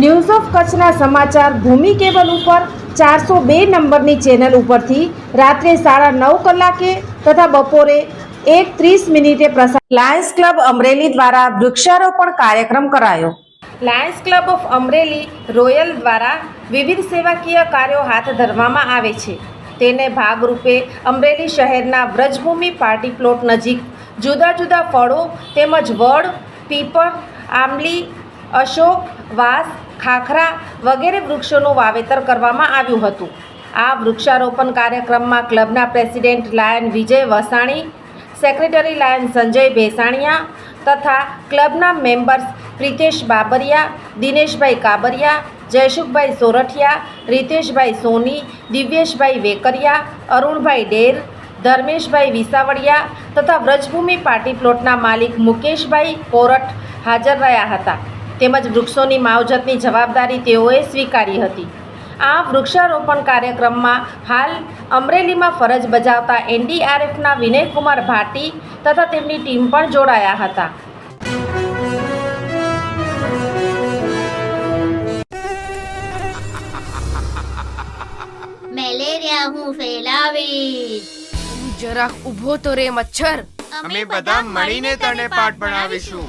News of કચ્છના સમાચાર ભૂમિ cable ઉપર ચારસો બે નંબરની ચેનલ ઉપરથી રાત્રે સાડા નવ કલાકે તથા બપોરે એક ત્રીસ મિનિટે પ્રસાર લાયન્સ ક્લબ અમરેલી દ્વારા વૃક્ષારોપણ કાર્યક્રમ કરાયો. Lions club of Amreli royal દ્વારા વિવિધ સેવાકીય કાર્યો હાથ ધરવામાં આવે છે. તેને ભાગરૂપે અમરેલી શહેરના વ્રજભૂમિ પાર્ટી પ્લોટ નજીક જુદા જુદા ફળો તેમજ વડ પીપળ આંબલી અશોક વાસ, ખાખરા વગેરે વૃક્ષોનું વાવેતર કરવામાં આવ્યું હતું. આ વૃક્ષારોપણ કાર્યક્રમમાં ક્લબના president lion Vijay Vasani, secretary lion Sanjay Bhesaniya તથા ક્લબના મેમ્બર્સ પ્રિતેશ બાબરિયા, દિનેશભાઈ કાબરિયા, જયસુખભાઈ સોરઠિયા, રીતેશભાઈ સોની, દિવ્યેશભાઈ વેકરિયા, અરુણભાઈ ડેર, ધર્મેશભાઈ વિસાવડિયા તથા વ્રજભૂમિ પાર્ટી પ્લોટના માલિક મુકેશભાઈ કોરટ હાજર રહ્યા હતા. તેમજ વૃક્ષોની માવજતની જવાબદારી તેઓએ સ્વીકારી હતી. આ વૃક્ષારોપણ કાર્યક્રમમાં હાલ અમરેલીમાં ફરજ બજાવતા એનડીઆરએફના વિનયકુમાર ભાટી તથા તેમની ટીમ પણ જોડાયા હતા. મેલેરિયા હું ફેલાવીશ. જરાક ઊભો તો રે મચ્છર. અમે બધા મળીને તને પાઠ ભણાવીશું.